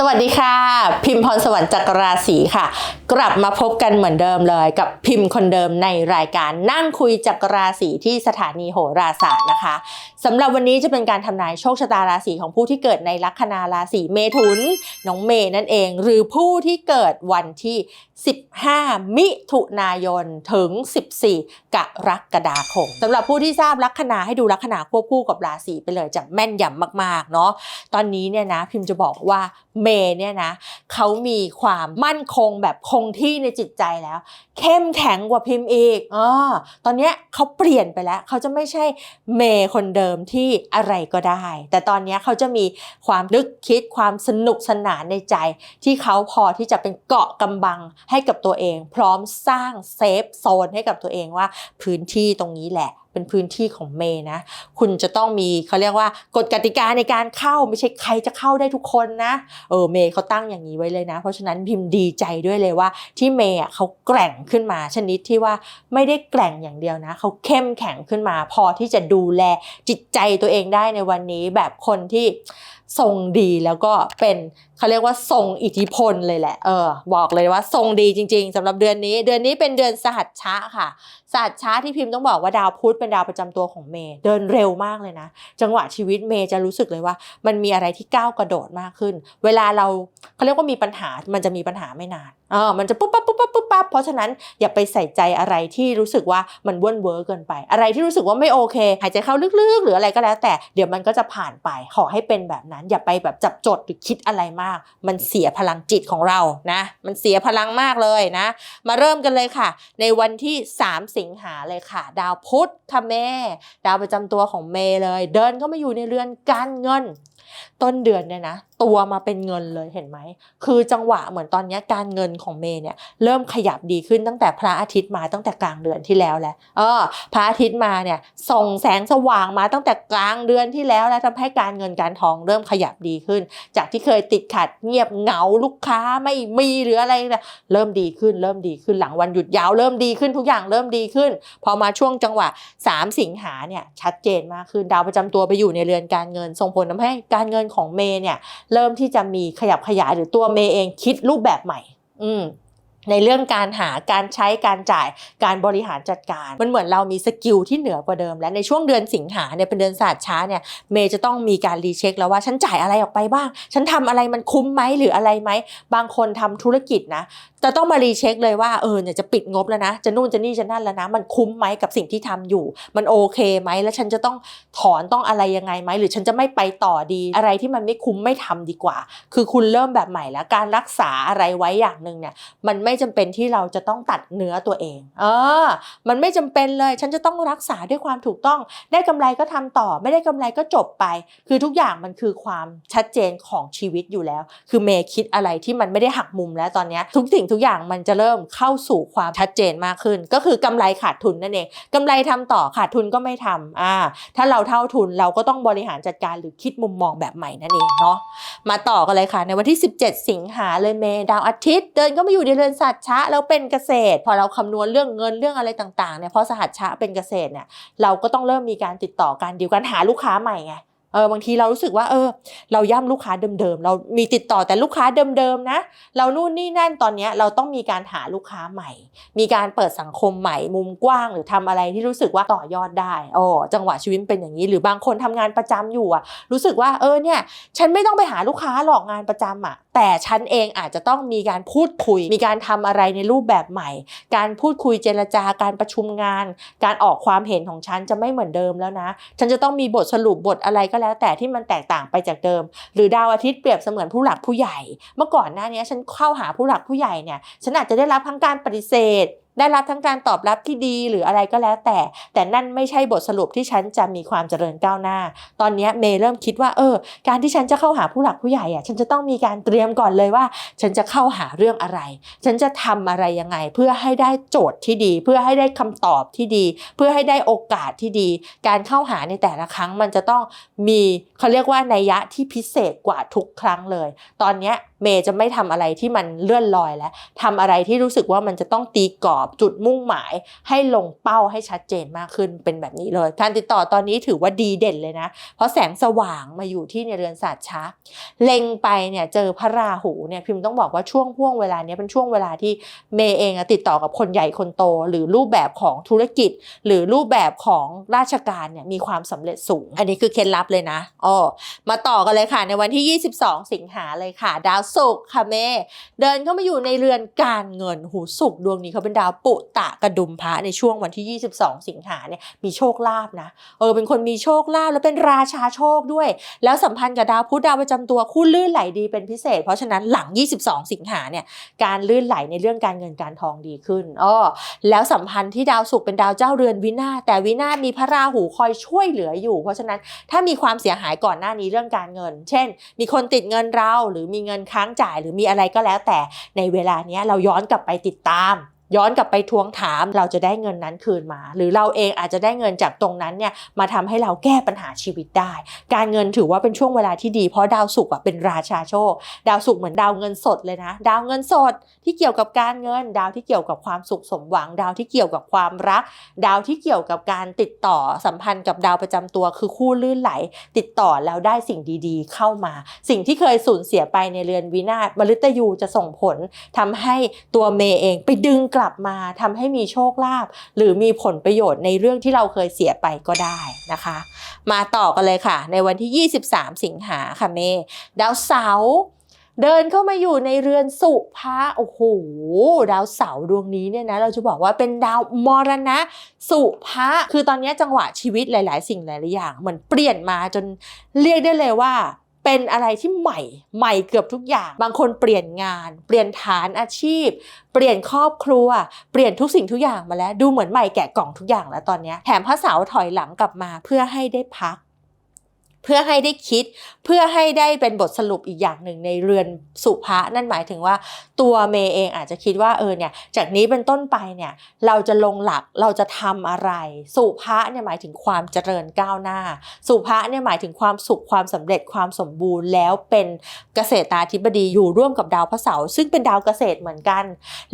สวัสดีค่ะ พิมพรสวรรค์จักรราศีค่ะกลับมาพบกันเหมือนเดิมเลยกับพิมพ์คนเดิมในรายการนั่งคุยจักรราศีที่สถานีโหราศาสตร์นะคะสำหรับวันนี้จะเป็นการทำนายโชคชะตาราศีของผู้ที่เกิดในลัคนาราศีเมถุนน้องเมย์นั่นเอง หรือผู้ที่เกิดวันที่ 15 มิถุนายนถึง 14 กรกฎาคมสำหรับผู้ที่ทราบลัคนาให้ดูลัคนาควบคู่กับราศีไปเลยจะแม่นยำมากๆเนาะตอนนี้เนี่ยนะพิมพ์จะบอกว่าเมย์เนี่ยนะเขามีความมั่นคงแบบคงที่ในจิตใจแล้ว เข้มแข็งกว่าพิมพ์อีกอาตอนเนี้ยเขาเปลี่ยนไปแล้ว เขาจะไม่ใช่เมย์คนเดิมที่อะไรก็ได้ แต่ตอนเนี้ยเขาจะมีความนึกคิดความสนุกสนานในใจ ที่เขาพอที่จะเป็นเกาะกำบังให้กับตัวเอง พร้อมสร้างเซฟโซนให้กับตัวเองว่าพื้นที่ตรงนี้แหละ เป็นพื้นที่ของเมย์นะ คุณจะต้องมีเขาเรียกว่ากฎกติกาในการเข้าไม่ใช่ใครจะเข้าได้ทุกคนนะเออเมย์เขาตั้งอย่างนี้ไว้เลยนะ เพราะฉะนั้นพิมพ์ดีใจด้วยเลยว่า ที่เมย์เขาแกร่งขึ้นมาชนิดที่ว่าไม่ได้แกร่งอย่างเดียวนะเขาเข้มแข็งขึ้นมา พอที่จะดูแลจิตใจตัวเองได้ในวันนี้แบบคนที่ทรงดีแล้วก็เป็น เขาเรียกว่าทรงอิทธิพลเลยแหละ เออ บอกเลยว่าทรงดีจริง ๆสำหรับเดือนนี้ เดือนนี้เป็นเดือนสหัสชะค่ะสตร์ช้าที่พิมพ์ต้องบอกว่าดาวพุธเป็นดาวประจำตัวของเมย์ เดินเร็วมากเลยนะ จังหวะชีวิตเมย์จะรู้สึกเลยว่า มันมีอะไรที่ก้าวกระโดดมากขึ้น เวลาเราเขาเรียกว่ามีปัญหา มันจะมีปัญหาไม่นาน เออ มันจะปุ๊บปั๊บปุ๊บปั๊บปุ๊บปั๊บ เพราะฉะนั้นอย่าไปใส่ใจอะไรที่รู้สึกว่ามันเว่นเวอร์เกินไป อะไรที่รู้สึกว่าไม่โอเค หายใจเข้าลึกๆ หรืออะไรก็แล้วแต่ เดี๋ยวมันก็จะผ่านไป ขอให้เป็นแบบนั้น อย่าไปแบบจับจดหรือคิดอะไรมากมันเสียพลังจิตของเรานะ มันเสียพลังมากเลยนะ มาเริ่มกันเลยค่ะ ในวันที่ 3 สิงหาเลยค่ะ ดาวพุธค่ะเมย์ดาวประจำตัวของเมย์เลย เดินเข้ามาอยู่ในเรือนการเงิน ต้นเดือนเนี่ยนะ ตัวมาเป็นเงินเลยเห็นไหม คือจังหวะเหมือนตอนนี้การเงินของเมย์เนี่ยเริ่มขยับดีขึ้นตั้งแต่พระอาทิตย์มาตั้งแต่กลางเดือนที่แล้วแหล้วเออพระอาทิตย์มาเนี่ยส่งแสงสว่างมาตั้งแต่กลางเดือนที่แล้วแล้วทำให้การเงินการทองเริ่มขยับดีขึ้น จากที่เคยติดขัดเงียบเหงาลูกค้าไม่มีหรืออะไรเนี่ยเริ่มดีขึ้นเริ่มดีขึ้นหลังวันหยุดยาวเริ่มดีขึ้นทุกอย่างเริ่มดีขึ้น พอมาช่วงจังหวะ 3 สิงหาเนี่ยชัดเจนมากขึ้นดาวประจำตัวไปอยู่ในเรือนการเงินส่งผลทำให้การเงินของเมย์เนี่ยเริ่มที่จะมีขยับขยายหรือตัวเมย์เองคิดรูปแบบใหม่ อืมในเรื่องการหาการใช้การจ่ายการบริหารจัดการ มันเหมือนเรามีสกิลที่เหนือกว่าเดิม และในช่วงเดือนสิงหาเนี่ยเป็นเดือนศาสตร์ช้าเนี่ยเมย์จะต้องมีการรีเช็คแล้วว่าฉันจ่ายอะไรออกไปบ้าง ฉันทำอะไรมันคุ้มไหมหรืออะไรไหม บางคนทำธุรกิจนะจะต้องมารีเช็คเลยว่าเออเนี่ยจะปิดงบแล้วนะ จะนู่นจะนี่จะนั่นแล้วนะ มันคุ้มไหมกับสิ่งที่ทำอยู่ มันโอเคไหมแล้วฉันจะต้องถอนต้องอะไรยังไงไหมหรือฉันจะไม่ไปต่อดีอะไรที่มันไม่คุ้มไม่ทำดีกว่า คือคุณเริ่มแบบใหม่แล้วการรักษาอะไรไว้อย่างหนึ่งเนี่ย มันไม่จำเป็นที่เราจะต้องตัดเนื้อตัวเอง เออ มันไม่จำเป็นเลย ฉันจะต้องรักษาด้วยความถูกต้อง ได้กำไรก็ทำต่อ ไม่ได้กำไรก็จบไป คือทุกอย่างมันคือความชัดเจนของชีวิตอยู่แล้ว คือเมย์คิดอะไรที่มันไม่ได้หักมุมแล้วตอนนี้ทุกสิ่งทุกอย่างมันจะเริ่มเข้าสู่ความชัดเจนมากขึ้น ก็คือกำไรขาดทุนนั่นเองกำไรทำต่อขาดทุนก็ไม่ทำอ่าถ้าเราเท่าทุนเราก็ต้องบริหารจัดการหรือคิดมุมมองแบบใหม่นั่นเองเนาะมาต่อกันเลยค่ะ ในวันที่ 17 สิงหาเลยเมดาวอาทิตย์ เดินก็มาอยู่ในเรือนสัตว์ชะแล้วเป็นเกษตร พอเราคำนวณเรื่องเงินเรื่องอะไรต่างๆเนี่ยพราะสหัสชะเป็นเกษตรเนี่ยเราก็ต้องเริ่มมีการติดต่อการดีลการหาลูกค้าใหม่ไง เออบางทีเรารู้สึกว่าเออ เราย่ำลูกค้าเดิมๆ เรามีติดต่อแต่ลูกค้าเดิมๆนะ เรานู่นนี่นั่นตอนนี้เราต้องมีการหาลูกค้าใหม่ มีการเปิดสังคมใหม่มุมกว้างหรือทำอะไรที่รู้สึกว่าต่อยอดได้โอ้จังหวะชีวิตเป็นอย่างนี้ หรือบางคนทำงานประจำอยู่อะรู้สึกว่าเออเนี่ย ฉันไม่ต้องไปหาลูกค้าหรอกงานประจำอะแต่ฉันเองอาจจะต้องมีการพูดคุย มีการทำอะไรในรูปแบบใหม่ การพูดคุยเจรจาการประชุมงาน การออกความเห็นของฉันจะไม่เหมือนเดิมแล้วนะ ฉันจะต้องมีบทสรุปบทอะไรก็แล้วแต่ที่มันแตกต่างไปจากเดิม หรือดาวอาทิตย์เปรียบเสมือนผู้หลักผู้ใหญ่ เมื่อก่อนหน้านี้ฉันเข้าหาผู้หลักผู้ใหญ่เนี่ยฉันอาจจะได้รับทั้งการปฏิเสธ ได้รับทั้งการตอบรับที่ดีหรืออะไรก็แล้วแต่ แต่นั่นไม่ใช่บทสรุปที่ฉันจะมีความเจริญก้าวหน้า ตอนนี้เมย์เริ่มคิดว่าเออ การที่ฉันจะเข้าหาผู้หลักผู้ใหญ่อะฉันจะต้องมีการเตรียมก่อนเลยว่า ฉันจะเข้าหาเรื่องอะไร ฉันจะทำอะไรยังไง เพื่อให้ได้โจทย์ที่ดี เพื่อให้ได้คำตอบที่ดี เพื่อให้ได้โอกาสที่ดี การเข้าหาในแต่ละครั้งมันจะต้องมีเขาเรียกว่านัยยะที่พิเศษกว่าทุกครั้งเลย ตอนนี้เมย์จะไม่ทำอะไรที่มันเลื่อนลอยแล้วทำอะไรที่รู้สึกว่ามันจะต้องตีกรอบอบจุดมุ่งหมาย ให้ลงเป้าให้ชัดเจนมากขึ้นเป็นแบบนี้เลย การติดต่อตอนนี้ถือว่าดีเด่นเลยนะ เพราะแสงสว่างมาอยู่ที่ในเรือนศาสตร์ชักเล็งไปเนี่ยเจอพระราหูเนี่ยพิมพ์ต้องบอกว่าช่วงห่วงเวลานี้เป็นช่วงเวลาที่เมย์เองติดต่อกับคนใหญ่คนโต หรือรูปแบบของธุรกิจ หรือรูปแบบของราชการเนี่ยมีความสำเร็จสูง อันนี้คือเคล็ดลับเลยนะอ๋อมาต่อกันเลยค่ะในวันที่ 22 สิงหาเลยค่ะ ดาวศุกร์ค่ะเมย์เดินเข้ามาอยู่ในเรือนการเงินหูศุกร์ดวงนี้เขาเป็นดาวปุตะกระดุมพระในช่วงวันที่ 22 สิงหาเนี่ยมีโชคลาภนะเออเป็นคนมีโชคลาภแล้วเป็นราชาโชคด้วย แล้วสัมพันธ์กับดาวพุธดาวประจำตัวคู่ลื่นไหลดีเป็นพิเศษ เพราะฉะนั้นหลัง 22 สิงหาเนี่ยการลื่นไหลในเรื่องการเงินการทองดีขึ้นอ้อแล้วสัมพันธ์ที่ดาวศุกร์เป็นดาวเจ้าเรือนวินาศแต่วินาศมีพระราหูคอยช่วยเหลืออยู่ เพราะฉะนั้นถ้ามีความเสียหายก่อนหน้านี้เรื่องการเงิน เช่น มีคนติดเงินเราหรือมีเงินค้างจ่าย หรือมีอะไรก็แล้วแต่ในเวลานี้เราย้อนกลับไปติดตาม ย้อนกลับไปทวงถามเราจะได้เงินนั้นคืนมา หรือเราเองอาจจะได้เงินจากตรงนั้นเนี่ยมาทำให้เราแก้ปัญหาชีวิตได้ การเงินถือว่าเป็นช่วงเวลาที่ดี เพราะดาวศุกร์เป็นราชาโชค ดาวศุกร์เหมือนดาวเงินสดเลยนะ ดาวเงินสดที่เกี่ยวกับการเงิน ดาวที่เกี่ยวกับความสุขสมหวัง ดาวที่เกี่ยวกับความรัก ดาวที่เกี่ยวกับการติดต่อสัมพันธ์กับดาวประจำตัว คือคู่ลื่นไหล ติดต่อแล้วได้สิ่งดีๆ เข้ามา สิ่งที่เคยสูญเสียไปในเรือนวินาศมฤตยูจะส่งผลทำให้ตัวเมย์เองไปดึงกลับมาทำให้มีโชคลาภหรือมีผลประโยชน์ในเรื่องที่เราเคยเสียไปก็ได้นะคะ มาต่อกันเลยค่ะ ในวันที่ 23 สิงหาค่ะเมดาวเสาร์เดินเข้ามาอยู่ในเรือนสุภะโอ้โหดาวเสาร์ดวงนี้เนี่ยนะเราจะบอกว่าเป็นดาวมรณะ สุภะคือตอนนี้จังหวะชีวิตหลาย ๆ สิ่งหลาย ๆ อย่างเหมือนเปลี่ยนมาจนเรียกได้เลยว่า เป็นอะไรที่ใหม่ใหม่เกือบทุกอย่าง บางคนเปลี่ยนงาน เปลี่ยนฐานอาชีพ เปลี่ยนครอบครัว เปลี่ยนทุกสิ่งทุกอย่างมาแล้ว ดูเหมือนใหม่แกะกล่องทุกอย่างแล้วตอนนี้แถมพระเสาถอยหลังกลับมาเพื่อให้ได้พัก พื่อให้ได้คิด เพื่อให้ได้เป็นบทสรุปอีกอย่างหนึ่งในเรือนสุภะนั่นหมายถึงว่าตัวเมย์เองอาจจะคิดว่าเออเนี่ยจากนี้เป็นต้นไปเนี่ยเราจะลงหลักเราจะทำอะไร สุภะเนี่ยหมายถึงความเจริญก้าวหน้า สุภะเนี่ยหมายถึงความสุขความสำเร็จความสมบูรณ์ แล้วเป็นเกษตราธิบดีอยู่ร่วมกับดาวพระเสาร์ซึ่งเป็นดาวเกษตรเหมือนกัน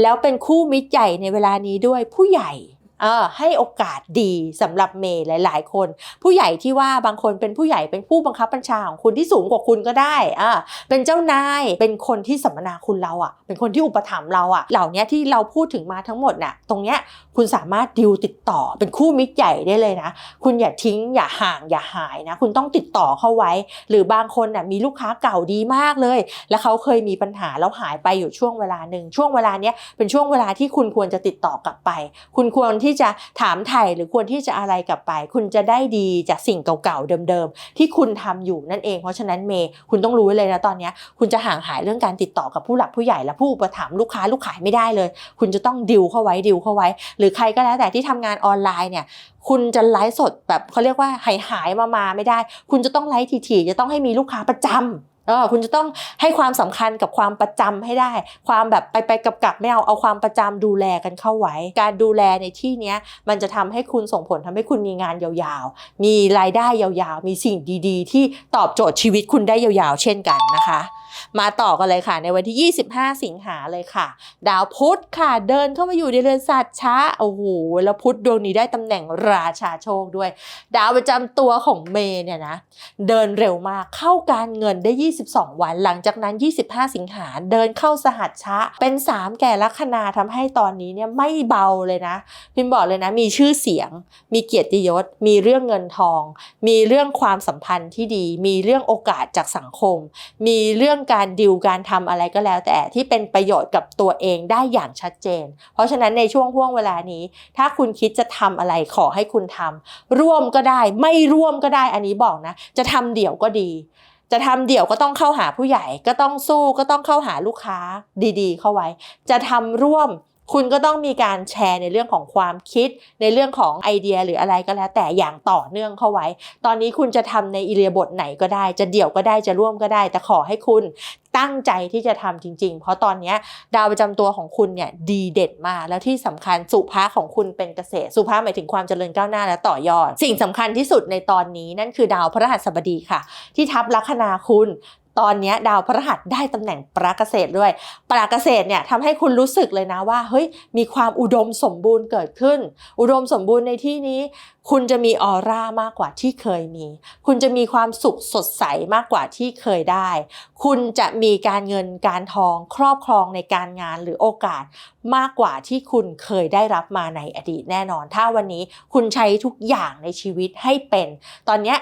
แล้วเป็นคู่มิตรใหญ่ในเวลานี้ด้วยผู้ใหญ่ เออให้โอกาสดีสำหรับเมย์หลาย ๆ คน ผู้ใหญ่ที่ว่าบางคนเป็นผู้ใหญ่เป็นผู้บังคับบัญชาของคุณที่สูงกว่าคุณก็ได้อ่าเป็นเจ้านายเป็นคนที่สัมมนาคุณเราอะ เป็นคนที่อุปถัมภ์เราอะ เหล่านี้ที่เราพูดถึงมาทั้งหมดน่ะตรงเนี้ยคุณสามารถดิวติดต่อเป็นคู่มิตรใหญ่ได้เลยนะ คุณอย่าทิ้งอย่าห่างอย่าหายนะ คุณต้องติดต่อเข้าไว้ หรือบางคนน่ะมีลูกค้าเก่าดีมากเลย แล้วเขาเคยมีปัญหาแล้วหายไปอยู่ช่วงเวลาหนึ่งช่วงเวลาเนี้ยเป็นช่วงเวลาที่คุณควรจะติดต่อกลับไป คุณควรที่จะถามไถ่หรือควรที่จะอะไรกลับไป คุณจะได้ดีจากสิ่งเก่าๆเดิมๆ ที่คุณทำอยู่นั่นเอง เพราะฉะนั้นเมย์คุณต้องรู้เลยนะตอนนี้คุณจะห่างหายเรื่องการติดต่อกับผู้หลักผู้ใหญ่และผู้อุปถัมภ์ลูกค้าลูกขายไม่ได้เลย คุณจะต้องดิวเข้าไว้ดิวเข้าไว้ หรือใครก็แล้วแต่ที่ทำงานออนไลน์เนี่ยคุณจะไลฟ์สดแบบเขาเรียกว่าหายหายมามาไม่ได้ คุณจะต้องไลฟ์ถี่ๆจะต้องให้มีลูกค้าประจำ เออคุณจะต้องให้ความสำคัญกับความประจำให้ได้ ความแบบไปไปกับกับไม่เอาเอาความประจำดูแลกันเข้าไว้ การดูแลในที่เนี้ยมันจะทำให้คุณส่งผลทำให้คุณมีงานยาวๆ มีรายได้ยาวๆ มีสิ่งดีๆ ที่ตอบโจทย์ชีวิตคุณได้ยาวๆ เช่นกันนะคะ มาต่อกันเลยค่ะในวันที่ 25 สิงหาเลยค่ะ ดาวพุธค่ะเดินเข้ามาอยู่ในเรือนสัตว์ช้าโอ้โหแล้วพุธดวงนี้ได้ตำแหน่งราชาโชคด้วย ดาวประจำตัวของเมย์เนี่ยนะเดินเร็วมากเข้าการเงินได้ 22 วัน หลังจากนั้น 25 สิงหาเดินเข้าสหัสชะเป็น 3 แก่ลัคนาทำให้ตอนนี้เนี่ยไม่เบาเลยนะ พิมบอกเลยนะมีชื่อเสียง มีเกียรติยศ มีเรื่องเงินทอง มีเรื่องความสัมพันธ์ที่ดี มีเรื่องโอกาสจากสังคม มีเรื่องการดิวการทำอะไรก็แล้ว แต่ที่เป็นประโยชน์กับตัวเองได้อย่างชัดเจน เพราะฉะนั้นในช่วงห่วงเวลานี้ ถ้าคุณคิดจะทำอะไรขอให้คุณทำร่วมก็ได้ ไม่ร่วมก็ได้อันนี้บอกนะ จะทำเดี่ยวก็ดี จะทำเดี่ยวก็ต้องเข้าหาผู้ใหญ่ ก็ต้องสู้ก็ต้องเข้าหาลูกค้าดี ๆ เข้าไว้ จะทำร่วม คุณก็ต้องมีการแชร์ในเรื่องของความคิด ในเรื่องของไอเดียหรืออะไรก็แล้ว แต่อย่างต่อเนื่องเข้าไว้ ตอนนี้คุณจะทำในอิเลียบทไหนก็ได้ จะเดี่ยวก็ได้จะร่วมก็ได้ แต่ขอให้คุณตั้งใจที่จะทำจริง ๆ เพราะตอนนี้ดาวประจำตัวของคุณเนี่ยดีเด่นมากแล้วที่สำคัญสุภาของคุณเป็นเกษตร สุภาหมายถึงความเจริญก้าวหน้าและต่อยอด สิ่งสำคัญที่สุดในตอนนี้นั่นคือดาวพฤหัสบดีค่ะ ที่ทับลัคนาคุณ ตอนนี้ดาวพฤหัสได้ตำแหน่งปราเกษตรด้วย ปราเกษตรเนี่ยทำให้คุณรู้สึกเลยนะว่าเฮ้ยมีความอุดมสมบูรณ์เกิดขึ้น อุดมสมบูรณ์ในที่นี้ คุณจะมีออร่ามากกว่าที่เคยมี คุณจะมีความสุขสดใสมากกว่าที่เคยได้ คุณจะมีการเงินการทองครอบครองในการงานหรือโอกาสมากกว่าที่คุณเคยได้รับมาในอดีตแน่นอน ถ้าวันนี้คุณใช้ทุกอย่างในชีวิตให้เป็น ตอนนี้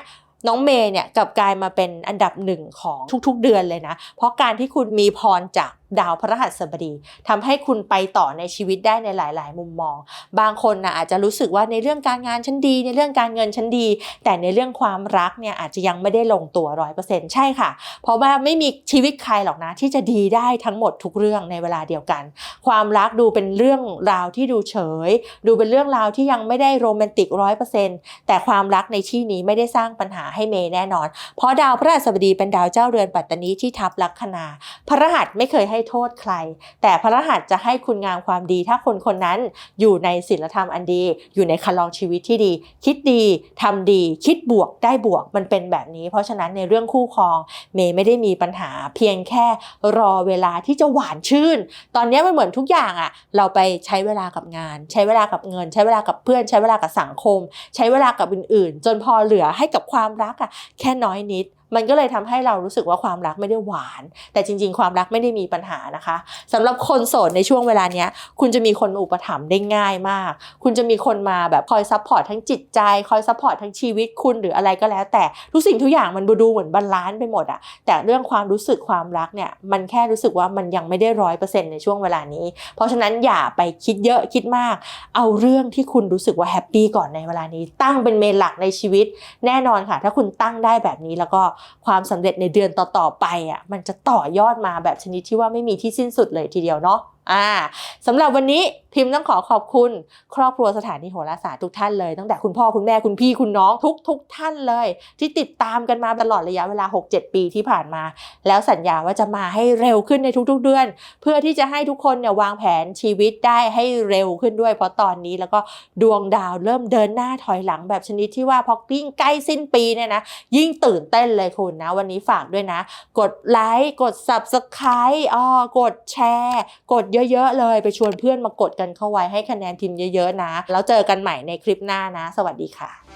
น้องเมย์เนี่ยกลับกลายมาเป็นอันดับหนึ่งของทุกๆเดือนเลยนะ เพราะการที่คุณมีพรจาก ดาวพระหัสบดีทำให้คุณไปต่อในชีวิตได้ในหลาย ๆ มุมมอง บางคนนะอาจจะรู้สึกว่าในเรื่องการงานฉันดี ในเรื่องการเงินฉันดี แต่ในเรื่องความรักเนี่ยอาจจะยังไม่ได้ลงตัวร้อยเปอร์เซ็นต์ใช่ค่ะ เพราะว่าไม่มีชีวิตใครหรอกนะที่จะดีได้ทั้งหมดทุกเรื่องในเวลาเดียวกัน ความรักดูเป็นเรื่องราวที่ดูเฉย ดูเป็นเรื่องราวที่ยังไม่ได้โรแมนติกร้อยเปอร์เซ็นต์แต่ความรักในที่นี้ไม่ได้สร้างปัญหาให้เมย์แน่นอน เพราะดาวพฤหัสบดีเป็นดาวเจ้าเรือนปัตตานีที่ทับลัคนาพระรหัสไม่เคยให้โทษใคร แต่พระรหัสจะให้คุณงามความดี ถ้าคนคนนั้นอยู่ในศีลธรรมอันดี อยู่ในคันลองชีวิตที่ดี คิดดีทำดี คิดบวกได้บวกมันเป็นแบบนี้ เพราะฉะนั้นในเรื่องคู่ครองเมย์ไม่ได้มีปัญหา เพียงแค่รอเวลาที่จะหวานชื่น ตอนนี้มันเหมือนทุกอย่างอะเราไปใช้เวลากับงาน ใช้เวลากับเงิน ใช้เวลากับเพื่อน ใช้เวลากับสังคม ใช้เวลากับอื่นๆ จนพอเหลือให้กับความรักอะแค่น้อยนิด มันก็เลยทำให้เรารู้สึกว่าความรักไม่ได้หวาน แต่จริง ๆ ความรักไม่ได้มีปัญหานะคะสำหรับคนโสดในช่วงเวลาเนี้ย คุณจะมีคนอุปถัมภ์ได้ง่ายมาก คุณจะมีคนมาแบบคอยซัพพอร์ตทั้งจิตใจ คอยซัพพอร์ตทั้งชีวิตคุณหรืออะไรก็แล้ว แต่ทุกสิ่งทุกอย่างมันดูเหมือนบาลานซ์ไปหมดอะแต่เรื่องความรู้สึกความรักเนี่ยมันแค่รู้สึกว่ามันยังไม่ได้ร้อยเปอร์เซ็นต์ในช่วงเวลานี้ เพราะฉะนั้นอย่าไปคิดเยอะคิดมาก เอาเรื่องที่คุณรู้สึกว่าแฮปปี้ก่อนในเวลานี้ ตั้งเป็นเมนหลักในชีวิต แน่นอนค่ะ ถ้าคุณตั้งได้แบบนี้แล้วก็ความสำเร็จในเดือนต่อๆไปอะมันจะต่อยอดมาแบบชนิดที่ว่าไม่มีที่สิ้นสุดเลยทีเดียวเนาะ อ่าสำหรับวันนี้พิมพ์ต้องขอขอบคุณ ครอบครัวสถานีโหราศาสตร์ทุกท่านเลย ตั้งแต่คุณพ่อคุณแม่คุณพี่คุณน้องทุกทุกท่านเลย ที่ติดตามกันมาตลอดระยะเวลา 6-7 ปีที่ผ่านมา แล้วสัญญาว่าจะมาให้เร็วขึ้นในทุก ๆ เดือน เพื่อที่จะให้ทุกคนเนี่ยวางแผนชีวิตได้ให้เร็วขึ้นด้วย เพราะตอนนี้แล้วก็ดวงดาวเริ่มเดินหน้าถอยหลังแบบชนิดที่ว่าพอยิ่งใกล้สิ้นปีเนี่ยนะยิ่งตื่นเต้นเลยคุณนะ วันนี้ฝากด้วยนะ กดไลค์กด subscribe อ๋อกดแชร์ กดเยอะ ๆ เลย ไปชวนเพื่อนมากดกันเข้าไว้ให้คะแนนทีมเยอะ ๆ นะ แล้วเจอกันใหม่ในคลิปหน้านะ สวัสดีค่ะ